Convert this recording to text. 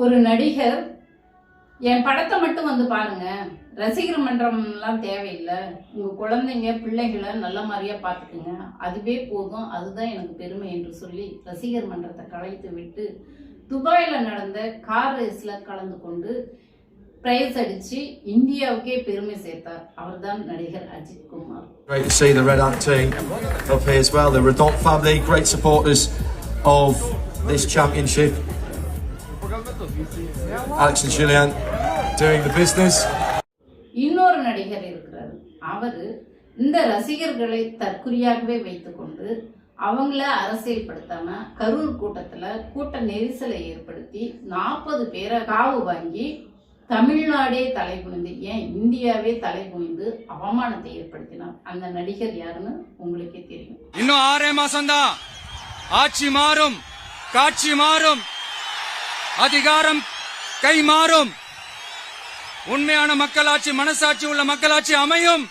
ஒரு நடிகர் என் படத்தை மட்டும் வந்து பாருங்க. ரசிகர் மன்றம்லாம் தேவையில்லை. உங்கள் குழந்தைங்க பிள்ளைகளை நல்ல மாதிரியா பார்த்துக்குங்க அதுவே போதும். அதுதான் எனக்கு பெருமை என்று சொல்லி ரசிகர் மன்றத்தை கலைத்து விட்டு துபாயில் நடந்த கார் ரேஸில் கலந்து கொண்டு பிரைஸ் அடிச்சு இந்தியாவுக்கே பெருமை சேர்த்தார். அவர்தான் நடிகர் Ajith Kumar. Great to see the Red Ant team up here as well. The Redont family, great supporters of this championship. Alex and Julian doing the business. இன்னொரு நடிகர் இருக்கிறார். அவரு இந்த ரசிகர்களை தற்குறியாகவே வைத்துக்கொண்டு அவங்கள அரசியல்படுத்தாம கரூர் கூட்டத்துல கூட்ட நெரிசலை ஏற்படுத்தி நாற்பது பேரை காவு வாங்கி தமிழ்நாடே தலைகுனிந்து ஏன் இந்தியாவே தலைகுனிந்து அவமானத்தை ஏற்படுத்தினார். அந்த நடிகர் யாருன்னு உங்களுக்கே தெரியும். இன்னும் ஆறே மாசம்தான். ஆட்சி மாறும். காட்சி மாறும். அதிகாரம் கை மாறும் உண்மையான மக்களாட்சி மனசாட்சி உள்ள மக்களாட்சி அமையும்.